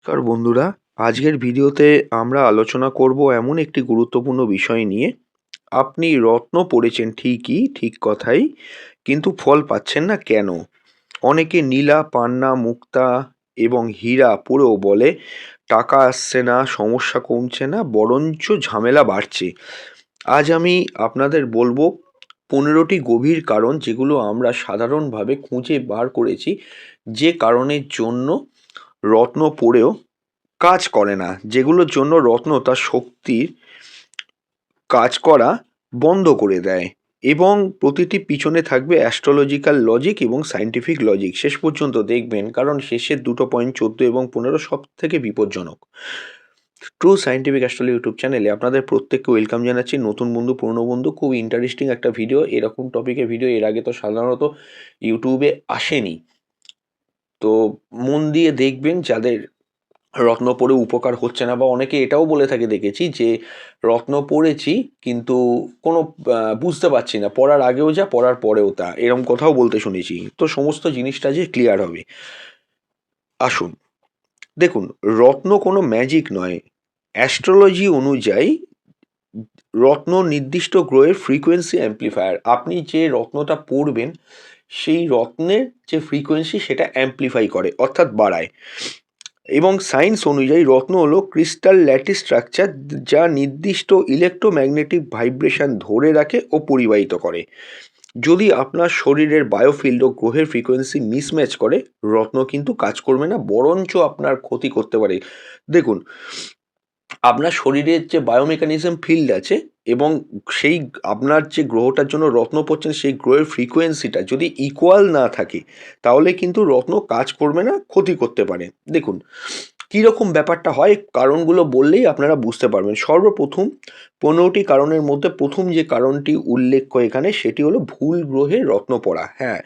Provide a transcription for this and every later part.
নমস্কার বন্ধুরা। আজকের ভিডিওতে আমরা আলোচনা করব এমন একটি গুরুত্বপূর্ণ বিষয় নিয়ে। আপনি রত্ন পড়েছেন ঠিকই, ঠিক কথাই, কিন্তু ফল পাচ্ছেন না কেন? অনেকে নীলা, পান্না, মুক্তা এবং হীরা পড়েও বলে, টাকা আসছে না, সমস্যা কমছে না, বরঞ্চ ঝামেলা বাড়ছে। আজ আমি আপনাদের বলব পনেরোটি গভীর কারণ যেগুলো আমরা সাধারণভাবে খুঁজে বার করেছি যে কারণের জন্য রত্ন পড়েও কাজ করে না। যেগুলোর জন্য রত্ন তার শক্তির কাজ করা বন্ধ করে দেয় এবং প্রতিটি পিছনে থাকবে অ্যাস্ট্রোলজিক্যাল লজিক এবং সায়েন্টিফিক লজিক শেষ পর্যন্ত দেখবেন, কারণ শেষের দুটো পয়েন্ট চোদ্দ এবং পনেরো সব থেকে বিপজ্জনক। ট্রু সায়েন্টিফিক অ্যাস্ট্রোলজি ইউটিউব চ্যানেলে আপনাদের প্রত্যেককে ওয়েলকাম জানাচ্ছি। নতুন বন্ধু, পুরনো বন্ধু, খুব ইন্টারেস্টিং একটা ভিডিও এরকম টপিকের ভিডিও এর আগে তো সাধারণত ইউটিউবে আসেনি। তো মন দিয়ে দেখবেন যাদের রত্ন পড়ে উপকার হচ্ছে না, বা অনেকে এটাও বলে থাকে, দেখেছি যে রত্ন পড়েছি কিন্তু কোনো বুঝতে পারছি না পড়ার আগেও যা পড়ার পরেও তা, এরম কথাও বলতে শুনেছি। তো সমস্ত জিনিসটা যে ক্লিয়ার হবে। আসুন, দেখুন, রত্ন কোনো ম্যাজিক নয়। অ্যাস্ট্রোলজি অনুযায়ী রত্ন নির্দিষ্ট গ্রহের ফ্রিকোয়েন্সি অ্যাম্প্লিফায়ার আপনি যে রত্নটা পড়বেন সেই রত্নের যে ফ্রিকোয়েন্সি সেটা অ্যাম্প্লিফাই করে, অর্থাৎ বাড়ায়। এবং সায়েন্স অনুযায়ী রত্ন হলো ক্রিস্টাল ল্যাটিস স্ট্রাকচার যা নির্দিষ্ট ইলেকট্রোম্যাগনেটিক ভাইব্রেশন ধরে রাখে ও পরিবাহিত করে। যদি আপনার শরীরের বায়োফিল্ড ও গ্রহের ফ্রিকোয়েন্সি মিসম্যাচ করে, রত্ন কিন্তু কাজ করবে না, বরঞ্চ আপনার ক্ষতি করতে পারে। দেখুন, আপনার শরীরের যে বায়োমেকানিজম ফিল্ড আছে এবং সেই আপনার যে গ্রহটার জন্য রত্ন পড়ছেন, সেই গ্রহের ফ্রিকোয়েন্সিটা যদি ইকুয়াল না থাকে, তাহলে কিন্তু রত্ন কাজ করবে না, ক্ষতি করতে পারে। দেখুন, কীরকম ব্যাপারটা হয়, কারণগুলো বললেই আপনারা বুঝতে পারবেন। সর্বপ্রথম পনেরোটি কারণের মধ্যে প্রথম যে কারণটি উল্লেখ্য এখানে, সেটি হলো ভুল গ্রহে রত্ন পড়া। হ্যাঁ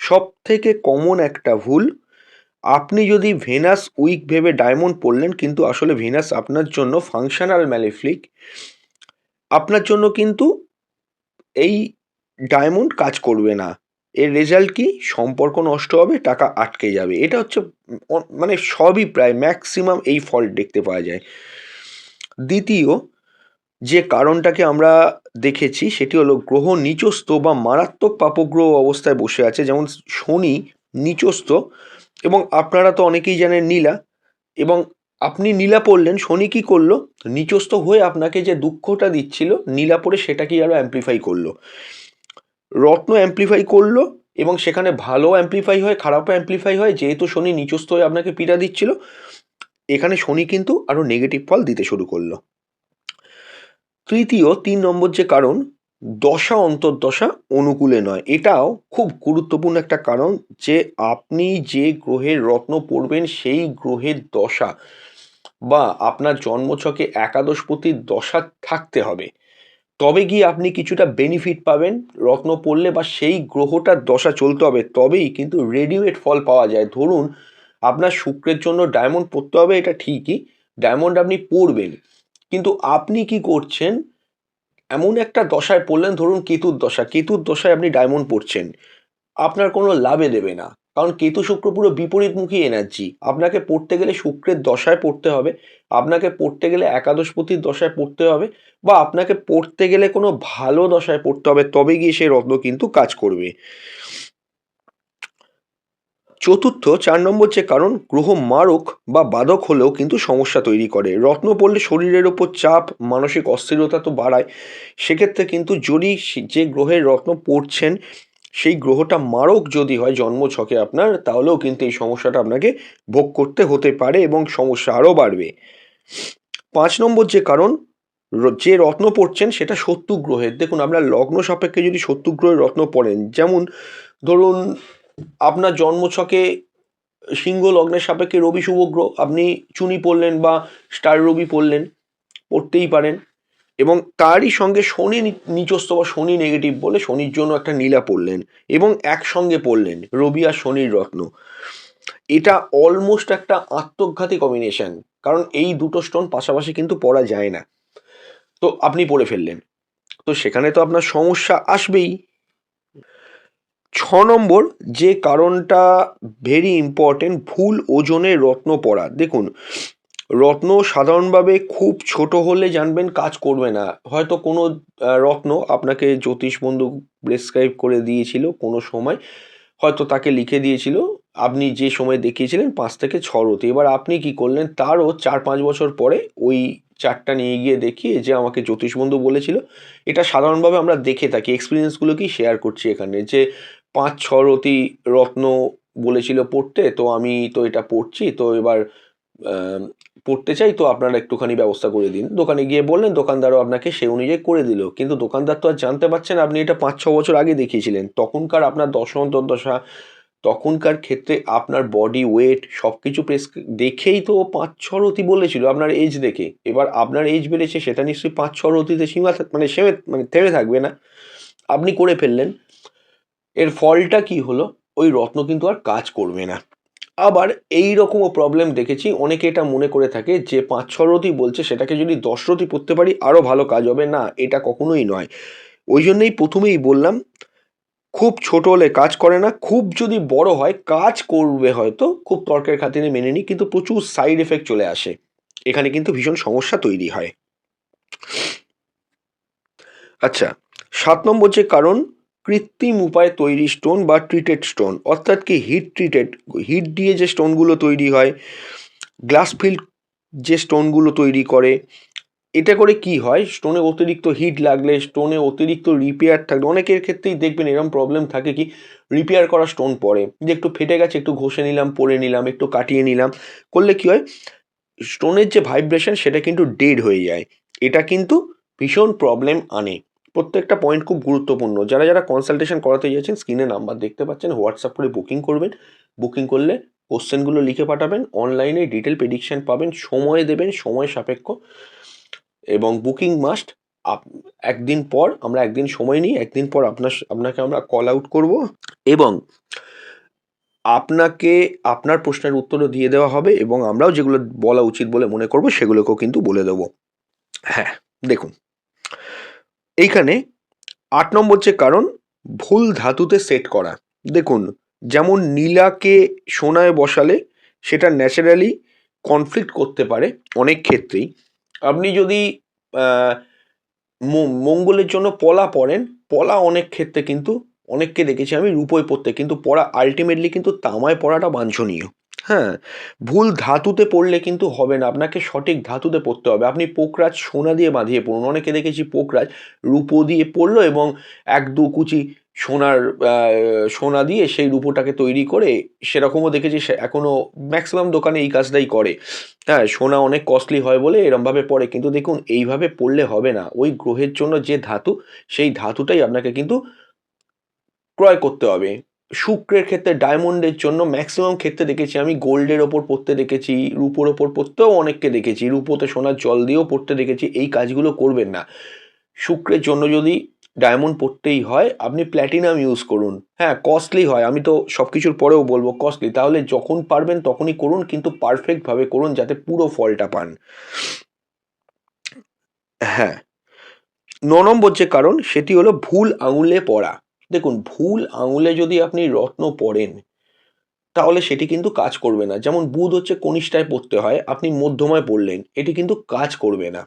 সব থেকে কমন একটা ভুল, আপনি যদি ভেনাস উইক ভেবে ডায়মন্ড পড়লেন, কিন্তু আসলে ভেনাস আপনার জন্য ফাংশনাল ম্যালিফ্লিক আপনার জন্য কিন্তু এই ডায়মন্ড কাজ করবে না। এর রেজাল্ট কি? সম্পর্ক নষ্ট হবে, টাকা আটকে যাবে। এটা হচ্ছে মানে সবই প্রায় ম্যাক্সিমাম এই ফল্ট দেখতে পাওয়া যায়। দ্বিতীয়, যে কারণটাকে আমরা দেখেছি, সেটি হলো গ্রহ নিচস্থ বা মারাত্মক পাপগ্রহ অবস্থায় বসে আছে। যেমন শনি নিচস্থ এবং আপনারা তো অনেকেই জানেন নীলা এবং আপনি নীলা পড়লেন, শনি কি করল? নিচস্থ হয়ে আপনাকে যে দুঃখটা দিচ্ছিল, নীলা পড়ে সেটাকেই আরও অ্যাম্প্লিফাই করল। রত্ন অ্যাম্প্লিফাই করল এবং সেখানে ভালো অ্যাম্প্লিফাই হয়, খারাপও অ্যাম্প্লিফাই হয়, যেহেতু শনি নিচস্থ হয়ে আপনাকে পীড়া দিচ্ছিল, এখানে শনি কিন্তু আরও নেগেটিভ ফল দিতে শুরু করল। তৃতীয়, তিন নম্বর যে কারণ, দশা অন্তর্দশা অনুকূলে নয়। এটাও খুব গুরুত্বপূর্ণ একটা কারণ যে আপনি যে গ্রহের রত্ন পড়বেন, সেই গ্রহের দশা বা আপনার জন্মছকে একাদশপতির দশা থাকতে হবে। তবে গিয়ে আপনি কিছুটা বেনিফিট পাবেন, রত্ন পড়লে বা সেই গ্রহটার দশা চলতে হবে, তবেই কিন্তু রেডিমেড ফল পাওয়া যায়। ধরুন, আপনার শুক্রের জন্য ডায়মন্ড পড়তে হবে, এটা ঠিকই ডায়মন্ড আপনি পড়বেন। কিন্তু আপনি কি করছেন? এমন একটা দশায় পড়লেন, ধরুন কেতুর দশা, কেতুর দশায় আপনি ডায়মন্ড পড়ছেন। আপনার কোনো লাভে দেবে না। কারণ কেতু শুক্র পুরো বিপরীতমুখী এনার্জি আপনাকে পড়তে গেলে শুক্রের দশায় পড়তে হবে, আপনাকে পড়তে গেলে একাদশপতির দশায় পড়তে হবে, বা আপনাকে পড়তে গেলে কোনো ভালো দশায় পড়তে হবে, তবে গিয়ে সেই রত্ন কিন্তু কাজ করবে। চতুর্থ, চার নম্বর যে কারণ, গ্রহ মারক বা বাধক হলেও কিন্তু সমস্যা তৈরি করে। রত্ন পড়লে শরীরের ওপর চাপ, মানসিক অস্থিরতা তো বাড়ায়, সেক্ষেত্রে কিন্তু যদি যে গ্রহের রত্ন পড়ছেন সেই গ্রহটা মারক যদি হয় জন্মছকে আপনার, তাহলেও কিন্তু এই সমস্যাটা আপনাকে ভোগ করতে হতে পারে এবং সমস্যা আরও বাড়বে। পাঁচ নম্বর যে কারণ যে রত্ন পড়ছেন সেটা শত্রু গ্রহের। দেখুন আপনার লগ্ন সাপেক্ষে যদি শত্রু গ্রহের রত্ন পড়েন, যেমন ধরুন আপনার জন্মছকে সিংহ লগ্নের সাপেক্ষে রবি শুভ গ্রহ, আপনি চুনি পড়লেন বা স্টার রবি পড়লেন, পড়তেই পারেন। এবং তারই সঙ্গে শনি নিচস্থ বা শনি নেগেটিভ বলে শনির জন্য একটা নীলা পড়লেন এবং একসঙ্গে পড়লেন, রবি আর শনির রত্ন। এটা অলমোস্ট একটা আত্মঘাতী কম্বিনেশন কারণ এই দুটো স্টোন পাশাপাশি কিন্তু পড়া যায় না। তো আপনি পড়ে ফেললেন। তো সেখানে তো আপনার সমস্যা আসবেই। ছ নম্বর, যে কারণটা ভেরি ইম্পর্টেন্ট ভুল ওজনের রত্ন পড়া। দেখুন রত্ন সাধারণভাবে খুব ছোট হলে জানবেন কাজ করবে না। হয়তো কোনো রত্ন আপনাকে জ্যোতিষ বন্ধু প্রেসক্রাইব করে দিয়েছিল কোনো সময়, হয়তো তাকে লিখে দিয়েছিল, আপনি যে সময় দেখিয়েছিলেন পাঁচ থেকে ছ রতি। এবার আপনি কি করলেন, তারও চার পাঁচ বছর পরে ওই চারটা নিয়ে গিয়ে দেখিয়ে যে আমাকে জ্যোতিষ বন্ধু বলেছিল, এটা সাধারণভাবে আমরা দেখে থাকি। এক্সপিরিয়েন্সগুলোকেই শেয়ার করছি এখানে? যে পাঁচ, ছ রতি রত্ন বলেছিল পড়তে, তো আমি তো এটা পড়ছি, তো এবার পড়তে চাই, তো আপনারা একটুখানি ব্যবস্থা করে দিন। দোকানে গিয়ে বললেন, দোকানদারও আপনাকে সেই অনুযায়ী করে দিল। কিন্তু দোকানদার তো আর জানতে পারছেন আপনি এটা পাঁচ, ছ বছর আগে দেখিয়েছিলেন। তখনকার আপনার দশা অন্তর্দশা, তখনকার ক্ষেত্রে আপনার বডি ওয়েট সব কিছু প্রেস দেখেই তো পাঁচ, ছ রতি বলেছিল আপনার এজ দেখে। এবার আপনার এজ বেড়েছে, সেটা নিশ্চয়ই পাঁচ, ছ রতিতে সীমা মানে সেমে মানে থেমে থাকবে না। আপনি করে ফেললেন। এর ফলটা কি হলো? ওই রত্ন কিন্তু আর কাজ করবে না। আবার এই রকমও প্রবলেম দেখেছি, অনেকে এটা মনে করে থাকে যে পাঁচ, ছ রতি বলছে, সেটাকে যদি দশ রতি পড়তে পারি আরও ভালো কাজ হবে। না, এটা কখনোই নয়। ওই জন্যই প্রথমেই বললাম, খুব ছোট হলে কাজ করে না, খুব যদি বড় হয়, কাজ করবে হয়তো, খুব তর্কের খাতিরে মেনে নিই কিন্তু প্রচুর সাইড এফেক্ট চলে আসে। এখানে কিন্তু ভীষণ সমস্যা তৈরি হয়। আচ্ছা সাত নম্বর যে কারণ কৃত্রিম উপায়ে তৈরি স্টোন বা ট্রিটেড স্টোন অর্থাৎ কি হিট ট্রিটেড হিট দিয়ে যে স্টোনগুলো তৈরি হয় গ্লাস ফিল্ড যে স্টোনগুলো তৈরি করে, এটা করে কি হয়? স্টোনে অতিরিক্ত হিট লাগলে স্টোনে অতিরিক্ত রিপেয়ার থাকলে, অনেকের ক্ষেত্রেই দেখবেন এরকম প্রবলেম থাকে কি রিপেয়ার করা স্টোন পড়ে যে একটু ফেটে গেছে, একটু ঘষে নিলাম, পরে নিলাম, একটু কাটিয়ে নিলাম, করলে কি হয়? স্টোনের যে ভাইব্রেশন সেটা কিন্তু ডেড হয়ে যায়, এটা কিন্তু ভীষণ প্রবলেম আনে। প্রত্যেকটা পয়েন্ট খুব গুরুত্বপূর্ণ। যারা যারা কনসালটেশন করাতে যাচ্ছেন স্ক্রিনে নাম্বার দেখতে পাচ্ছেন হোয়াটসঅ্যাপ করে বুকিং করবেন। বুকিং করলে কোশ্চেনগুলো লিখে পাঠাবেন অনলাইনে ডিটেল প্রেডিকশন পাবেন, সময় দেবেন, সময় সাপেক্ষ। এবং বুকিং মাস্ট একদিন পর আমরা একদিন সময় নিই, একদিন পর আপনার আপনাকে আমরা কল আউট করব। এবং আপনাকে, আপনার প্রশ্নের উত্তরও দিয়ে দেওয়া হবে এবং আমরাও যেগুলো বলা উচিত বলে মনে করব, সেগুলোকেও কিন্তু বলে দেবো। হ্যাঁ দেখুন। এইখানে আট নম্বর যে কারণ, ভুল ধাতুতে সেট করা। দেখুন, যেমন নীলাকে সোনায় বসালে সেটা ন্যাচারালি কনফ্লিক্ট করতে পারে অনেক ক্ষেত্রেই। আপনি যদি মঙ্গলের জন্য পলা পরেন, পলা অনেক ক্ষেত্রে কিন্তু, অনেককে দেখেছি আমি রূপোয় পড়তে কিন্তু পড়া আলটিমেটলি কিন্তু তামায় পড়াটা বাঞ্ছনীয়। হ্যাঁ ভুল ধাতুতে পড়লে কিন্তু হবে না। আপনাকে সঠিক ধাতুতে পড়তে হবে। আপনি পোকরাজ সোনা দিয়ে বাঁধিয়ে পড়ুন। অনেকে দেখেছি পোকরাজ রূপো দিয়ে পড়ল এবং এক দু কুচি সোনার সোনা দিয়ে সেই রূপোটাকে তৈরি করে সেরকমও দেখেছি এখনও ম্যাক্সিমাম দোকানে এই কাজটাই করে। হ্যাঁ সোনা অনেক কস্টলি হয় বলে এরমভাবে পড়ে। কিন্তু দেখুন, এইভাবে পড়লে হবে না। ওই গ্রহের জন্য যে ধাতু, সেই ধাতুটাই আপনাকে কিন্তু ক্রয় করতে হবে। শুক্রের ক্ষেত্রে ডায়মন্ডের জন্য ম্যাক্সিমাম ক্ষেত্রে দেখেছি আমি গোল্ডের ওপর পড়তে দেখেছি, রূপোর ওপর পড়তেও অনেককে দেখেছি, রূপোতে সোনার জল দিয়েও পড়তে দেখেছি, এই কাজগুলো করবেন না। শুক্রের জন্য যদি ডায়মন্ড পড়তেই হয়, আপনি প্ল্যাটিনাম ইউজ করুন। হ্যাঁ কস্টলি হয়, আমি তো সব কিছুর পরেও বলব কস্টলি, তাহলে যখন পারবেন তখনই করুন, কিন্তু পারফেক্টভাবে করুন যাতে পুরো ফলটা পান। হ্যাঁ ন নম্বর যে কারণ, সেটি হলো ভুল আঙুলে পড়া। দেখুন, ভুল আঙুলে যদি আপনি রত্ন পড়েন, তাহলে সেটি কিন্তু কাজ করবে না। যেমন বুধ হচ্ছে কনিষ্ঠায় পড়তে হয়, আপনি মধ্যমায় পড়লেন, এটি কিন্তু কাজ করবে না।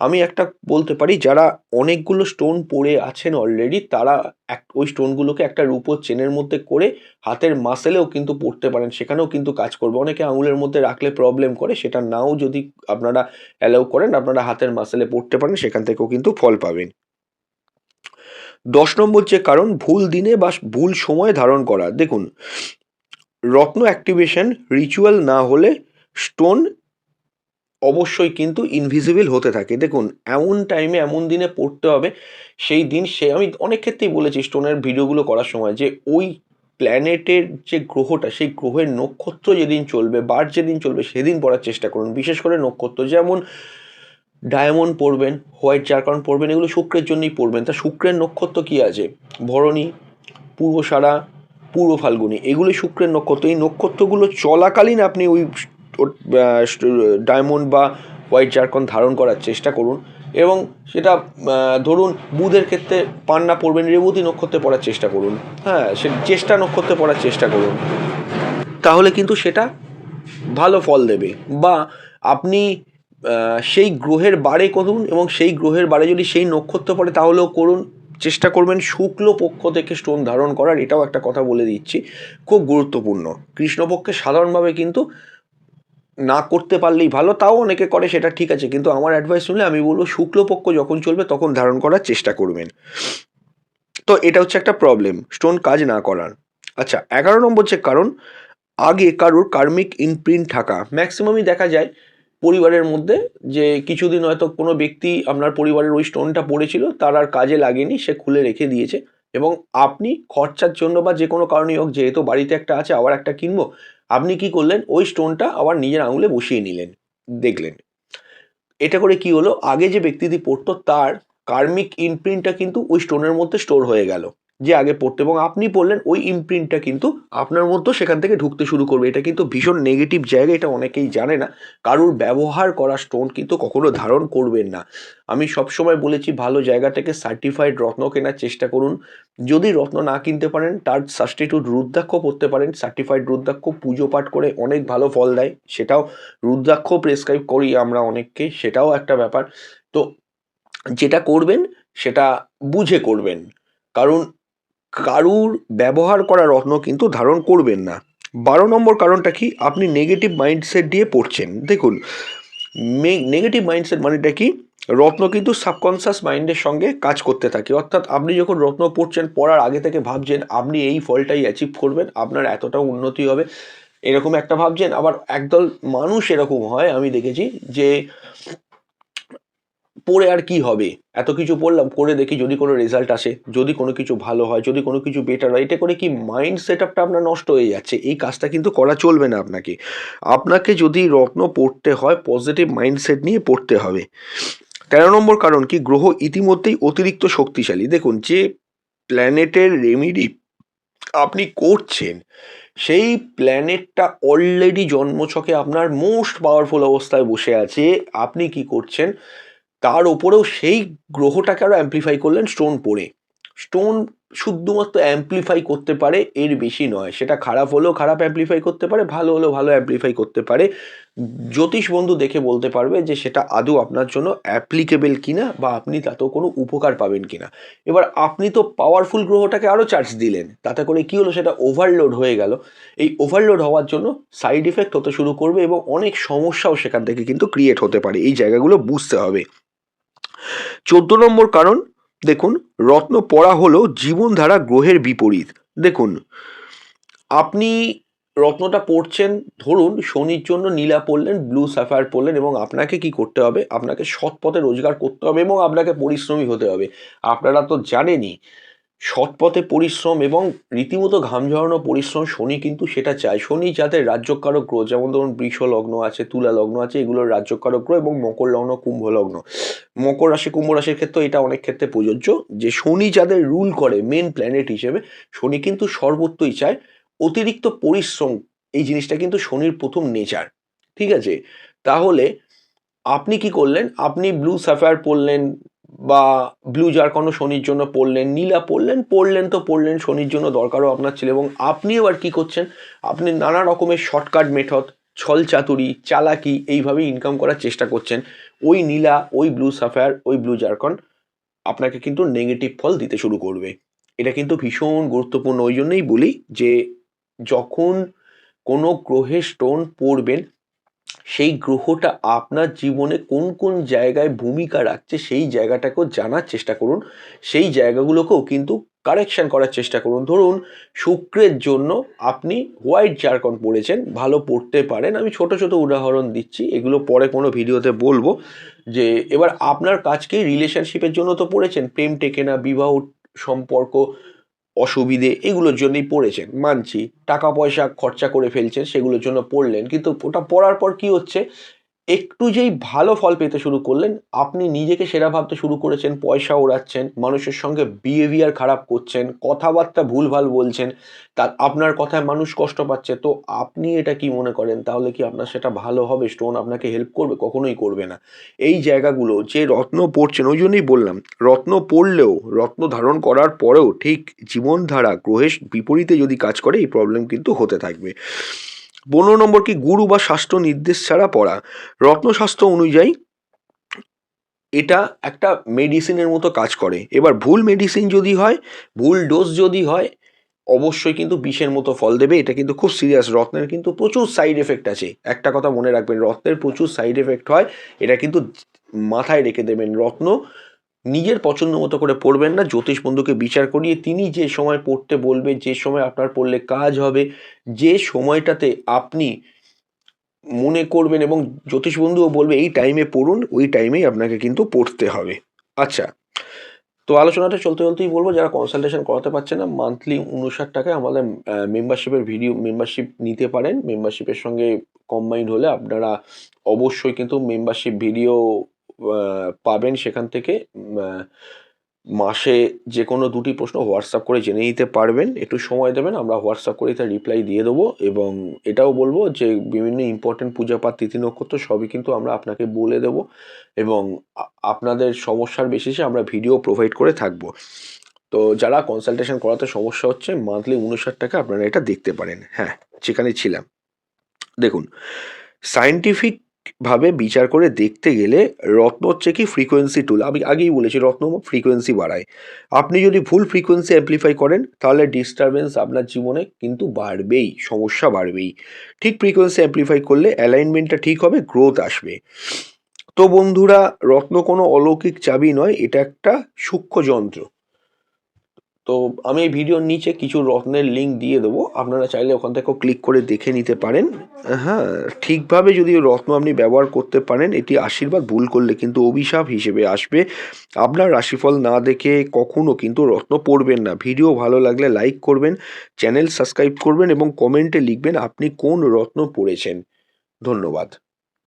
আমি একটা বলতে পারি, যারা অনেকগুলো স্টোন পড়ে আছেন অলরেডি তারা এক, ওই স্টোনগুলোকে একটা রূপোর চেনের মধ্যে করে হাতের মাসেলেও কিন্তু পড়তে পারেন, সেখানেও কিন্তু কাজ করবে। অনেকে আঙুলের মধ্যে রাখলে প্রবলেম করে, সেটা নাও যদি আপনারা অ্যালাউ করেন, আপনারা হাতের মাসেলে পড়তে পারেন, সেখান থেকেও কিন্তু ফল পাবেন। দশ নম্বর যে কারণ, ভুল দিনে বা ভুল সময় ধারণ করা। দেখুন, রত্ন অ্যাক্টিভেশন রিচুয়াল না হলে স্টোন অবশ্যই কিন্তু ইনভিজিবল হতে থাকে। দেখুন, এমন টাইমে এমন দিনে পড়তে হবে, সেই দিন সে, আমি অনেক ক্ষেত্রেই বলেছি স্টোনের ভিডিওগুলো করার সময় যে ওই প্ল্যানেটের যে গ্রহটা, সেই গ্রহের নক্ষত্র যেদিন চলবে, বার যেদিন চলবে, সেদিন পড়ার চেষ্টা করুন। বিশেষ করে নক্ষত্র, যেমন ডায়মন্ড পড়বেন, হোয়াইট জারকান পড়বেন, এগুলো শুক্রের জন্যই পড়বেন। তা শুক্রের নক্ষত্র কি আছে? ভরণী পূর্বসারা পূর্ব ফাল্গুনি এগুলো শুক্রের নক্ষত্র। এই নক্ষত্রগুলো চলাকালীন আপনি ওই ডায়মন্ড বা হোয়াইট জারকন ধারণ করার চেষ্টা করুন এবং সেটা ধরুন বুধের ক্ষেত্রে পান্না পড়বেন, রেবতী নক্ষত্রে পড়ার চেষ্টা করুন। হ্যাঁ সে চেষ্টা নক্ষত্রে পড়ার চেষ্টা করুন। তাহলে কিন্তু সেটা ভালো ফল দেবে বা আপনি সেই গ্রহের বারে করুন এবং সেই গ্রহের বারে যদি সেই নক্ষত্র পড়ে, তাহলেও করুন। চেষ্টা করবেন শুক্ল পক্ষ থেকে স্টোন ধারণ করার, এটাও একটা কথা বলে দিচ্ছি। খুব গুরুত্বপূর্ণ। কৃষ্ণপক্ষে সাধারণভাবে কিন্তু না করতে পারলেই ভালো, তাও অনেকে করে, সেটা ঠিক আছে। কিন্তু আমার অ্যাডভাইস শুনলে আমি বলব শুক্লপক্ষ যখন চলবে, তখন ধারণ করার চেষ্টা করবেন। তো এটা হচ্ছে একটা প্রবলেম স্টোন কাজ না করার। আচ্ছা এগারো নম্বর যে কারণ, আগে কারোর কার্মিক ইমপ্রিন্ট থাকা। ম্যাক্সিমামই দেখা যায় পরিবারের মধ্যে যে কিছুদিন হয়তো কোনো ব্যক্তি আপনার পরিবারের ওই স্টোনটা পড়েছিল, তার আর কাজে লাগেনি, সে খুলে রেখে দিয়েছে। এবং আপনি খরচার জন্য বা যে কোনো কারণেই হোক, যেহেতু বাড়িতে একটা আছে, আবার একটা কিনবো, আপনি কি করলেন? ওই স্টোনটা আবার নিজের আঙুলে বসিয়ে নিলেন, দেখলেন। এটা করে কি হলো? আগে যে ব্যক্তিটি পড়তো, তার কার্মিক ইনপ্রিন্টটা কিন্তু ওই স্টোনের মধ্যে স্টোর হয়ে গেল। যে আগে পড়তো এবং আপনি পড়লেন ওই ইমপ্রিন্টটা কিন্তু আপনার মধ্যে সেখান থেকে ঢুকতে শুরু করবে। এটা কিন্তু ভীষণ নেগেটিভ জায়গা, এটা অনেকেই জানে না। কারুর ব্যবহার করা স্টোন কিন্তু কখনো ধারণ করবেন না। আমি সবসময় বলেছি, ভালো জায়গা থেকে সার্টিফাইড রত্ন কেনার চেষ্টা করুন। যদি রত্ন না কিনতে পারেন, তার সাবস্টিটিউট রুদ্রাক্ষ পড়তে পারেন। সার্টিফাইড রুদ্রাক্ষ পুজো পাঠ করে অনেক ভালো ফল দেয়। সেটাও রুদ্রাক্ষ প্রেসক্রাইব করি আমরা অনেককে, সেটাও একটা ব্যাপার। তো যেটা করবেন, সেটা বুঝে করবেন। কারণ কারুর ব্যবহার করা রত্ন কিন্তু ধারণ করবেন না। বারো নম্বর কারণটা কি? আপনি নেগেটিভ মাইন্ডসেট দিয়ে পড়ছেন। দেখুন নেগেটিভ মাইন্ডসেট মানেটা কি? রত্ন কিন্তু সাবকনসিয়াস মাইন্ডের সঙ্গে কাজ করতে থাকে। অর্থাৎ আপনি যখন রত্ন পড়ছেন, পড়ার আগে থেকে ভাবছেন, আপনি এই ফলটাই অ্যাচিভ করবেন, আপনার এতটা উন্নতি হবে। এরকম একটা ভাবছেন। আবার একদল মানুষ এরকম হয়, আমি দেখেছি যে পড়ে আর কি হবে? এত কিছু পড়লাম, করে দেখি যদি কোনো রেজাল্ট আসে, যদি কোনো কিছু ভালো হয়, যদি কোনো কিছু বেটার হয় এটা করে কি মাইন্ড সেট আপটা আপনার নষ্ট হয়ে যাচ্ছে? এই কাজটা কিন্তু করা চলবে না আপনাকে। আপনাকে যদি রত্ন পড়তে হয় পজিটিভ মাইন্ডসেট নিয়ে পড়তে হবে। তেরো নম্বর কারণ কি? গ্রহ ইতিমধ্যেই অতিরিক্ত শক্তিশালী। দেখুন, যে প্ল্যানেটের রেমিডি আপনি করছেন, সেই প্ল্যানেটটা অলরেডি জন্মছকে আপনার মোস্ট পাওয়ারফুল অবস্থায় বসে আছে। আপনি কি করছেন? তার ওপরেও সেই গ্রহটাকে আরও অ্যাম্প্লিফাই করলেন স্টোন পড়ে স্টোন শুধুমাত্র অ্যাম্প্লিফাই করতে পারে, এর বেশি নয়। সেটা খারাপ হলেও খারাপ অ্যাম্প্লিফাই করতে পারে, ভালো হলেও ভালো অ্যাম্প্লিফাই করতে পারে। জ্যোতিষ বন্ধু দেখে বলতে পারবে যে সেটা আদৌ আপনার জন্য অ্যাপ্লিকেবল কিনা বা আপনি তাতেও কোনো উপকার পাবেন কিনা। এবার আপনি তো পাওয়ারফুল গ্রহটাকে আরও চার্জ দিলেন, তাতে করে কি হলো? সেটা ওভারলোড হয়ে গেল। এই ওভারলোড হওয়ার জন্য সাইড ইফেক্ট হতে শুরু করবে এবং অনেক সমস্যাও সেখান থেকে কিন্তু ক্রিয়েট হতে পারে। এই জায়গাগুলো বুঝতে হবে। চোদ্দ নম্বর কারণ, দেখুন, রত্ন পড়া হলো জীবনধারা গ্রহের বিপরীত। দেখুন, আপনি রত্নটা পড়ছেন, ধরুন, শনির জন্য নীলা পড়লেন, ব্লু সাফায়ার পড়লেন এবং আপনাকে কি করতে হবে? আপনাকে সৎ পথে রোজগার করতে হবে এবং আপনাকে পরিশ্রমী হতে হবে। আপনারা তো জানেনই, সৎ পথে পরিশ্রম এবং রীতিমতো ঘাম ঝরানো পরিশ্রম শনি কিন্তু সেটা চায়। শনি যাদের রাজ্যকারক গ্রহ, যেমন ধরুন বৃষ লগ্ন আছে তুলা লগ্ন আছে, এগুলোর রাজ্যকারক গ্রহ এবং মকর লগ্ন কুম্ভ লগ্ন মকর রাশি, কুম্ভ রাশির ক্ষেত্রে এটা অনেক ক্ষেত্রে প্রযোজ্য। যে শনি যাদের রুল করে মেন প্ল্যানেট হিসেবে, শনি কিন্তু সর্বত্রই চায় অতিরিক্ত পরিশ্রম, এই জিনিসটা কিন্তু শনির প্রথম নেচার ঠিক আছে? তাহলে আপনি কি করলেন? আপনি ব্লু সাফায়ার পড়লেন বা ব্লু জারকন্ড শনির জন্য পড়লেন, নীলা পড়লেন পড়লেন তো পড়লেন, শনির জন্য দরকারও আপনার ছিল এবং আপনি এবার কি করছেন? আপনি নানা রকমের শর্টকাট মেথড ছল চাতুরি, চালাকি এইভাবে ইনকাম করার চেষ্টা করছেন। ওই নীলা, ওই ব্লু সাফায়ার ওই ব্লু জারকন্ড আপনাকে কিন্তু নেগেটিভ ফল দিতে শুরু করবে। এটা কিন্তু ভীষণ গুরুত্বপূর্ণ। ওই জন্যই বলি যে, যখন কোনো গ্রহে স্টোন পড়বেন, সেই গ্রহটা আপনার জীবনে কোন কোন জায়গায় ভূমিকা রাখছে সেই জায়গাটাকেও জানার চেষ্টা করুন। সেই জায়গাগুলোকেও কিন্তু কারেকশন করার চেষ্টা করুন। ধরুন, শুক্রের জন্য আপনি হোয়াইট জারকন পড়েছেন, ভালো পড়তে পারেন। আমি ছোট ছোট উদাহরণ দিচ্ছি, এগুলো পরে কোনো ভিডিওতে বলব যে, এবার আপনার কাজকে রিলেশনশিপের জন্য তো পড়েছেন, প্রেম টেকে না, বিবাহ সম্পর্ক অসুবিধে এগুলোর জন্যই পড়েছেন, মানছি। টাকা পয়সা খরচা করে ফেলছেন, সেগুলোর জন্য পড়লেন, কিন্তু ওটা পড়ার পর কি হচ্ছে? একটু যেই ভালো ফল পেতে শুরু করলেন, আপনি নিজেকে সেরা ভাবতে শুরু করেছেন, পয়সা ওড়াচ্ছেন, মানুষের সঙ্গে বিহেভিয়ার খারাপ করছেন, কথাবার্তা ভুলভাল বলছেন, তা আপনার কথায় মানুষ কষ্ট পাচ্ছে, তো আপনি এটা কি মনে করেন? তাহলে কি আপনার সেটা ভালো হবে? স্টোন আপনাকে হেল্প করবে? কখনোই করবে না। এই জায়গাগুলো যে রত্ন পড়ছেন, ওই জন্যই বললাম, রত্ন পড়লেও, রত্ন ধারণ করার পরেও ঠিক জীবনধারা গ্রহের বিপরীতে যদি কাজ করে, এই প্রবলেম কিন্তু হতে থাকবে। পনেরো নম্বর কি গুরু বা স্বাস্থ্য নির্দেশ ছাড়া পড়া? রত্নশাস্ত্র অনুযায়ী এটা একটা মেডিসিনের মতো কাজ করে। এবার ভুল মেডিসিন যদি হয়, ভুল ডোজ যদি হয়, অবশ্যই কিন্তু বিষের মতো ফল দেবে। এটা কিন্তু খুব সিরিয়াস রত্নের কিন্তু প্রচুর সাইড এফেক্ট আছে। একটা কথা মনে রাখবেন, রত্নের প্রচুর সাইড এফেক্ট হয়। এটা কিন্তু মাথায় রেখে দেবেন। রত্ন নিজের পছন্দ মতো করে পড়বেন না। জ্যোতিষ বন্ধুকে বিচার করিয়ে তিনি যে সময় পড়তে বলবে, যে সময় আপনার পড়লে কাজ হবে, যে সময়টাতে আপনি মনে করবেন এবং জ্যোতিষ বন্ধুও বলবে, এই টাইমে পড়ুন, ওই টাইমেই আপনাকে কিন্তু পড়তে হবে। আচ্ছা তো আলোচনাটা চলতে চলতেই বলব, যারা কনসালটেশন করাতে পারছে না মান্থলি উনষাট টাকায় আমাদের মেম্বারশিপের ভিডিও মেম্বারশিপ নিতে পারেন। মেম্বারশিপের সঙ্গে কম্বাইন্ড হলে আপনারা অবশ্যই কিন্তু মেম্বারশিপ ভিডিও পাবেন সেখান থেকে মাসে যে কোনো দুটি প্রশ্ন হোয়াটসঅ্যাপ করে জেনে নিতে পারবেন। একটু সময় দেবেন, আমরা হোয়াটসঅ্যাপ করে তার রিপ্লাই দিয়ে দেবো এবং এটাও বলব যে বিভিন্ন ইম্পর্টেন্ট পূজা পাঠ তিথি, নক্ষত্র সবই কিন্তু আমরা আপনাকে বলে দেব এবং আপনাদের সমস্যার বেসিসে আমরা ভিডিও প্রোভাইড করে থাকব। তো যারা কনসালটেশন করাতে সমস্যা হচ্ছে মান্থলি উনষাট টাকা আপনারা এটা দেখতে পারেন। হ্যাঁ যেখানে ছিলাম। দেখুন সায়েন্টিফিক ভাবে বিচার করে দেখতে গেলে রত্ন হচ্ছে কি ফ্রিকোয়েন্সি টুল আমি আগেই বলেছি, রত্ন ফ্রিকোয়েন্সি বাড়ায়। আপনি যদি ভুল ফ্রিকোয়েন্সি অ্যাম্প্লিফাই করেন, তাহলে ডিস্টারবেন্স আপনার জীবনে কিন্তু বাড়বেই, সমস্যা বাড়বেই। ঠিক ফ্রিকোয়েন্সি অ্যাম্প্লিফাই করলে অ্যালাইনমেন্টটা ঠিক হবে গ্রোথ আসবে। তো বন্ধুরা, রত্ন কোনো অলৌকিক চাবি নয়, এটা একটা সূক্ষ্ম যন্ত্র। তো আমি এই ভিডিওর নিচে কিছু রত্নের লিঙ্ক দিয়ে দেবো। আপনারা চাইলে ওখান থেকেও ক্লিক করে দেখে নিতে পারেন। হ্যাঁ ঠিকভাবে যদি রত্ন আপনি ব্যবহার করতে পারেন, এটি আশীর্বাদ ভুল করলে কিন্তু অভিশাপ হিসেবে আসবে। আপনার রাশিফল না দেখে কখনও কিন্তু রত্ন পড়বেন না। ভিডিও ভালো লাগলে লাইক করবেন চ্যানেল সাবস্ক্রাইব করবেন এবং কমেন্টে লিখবেন আপনি কোন রত্ন পড়েছেন। ধন্যবাদ।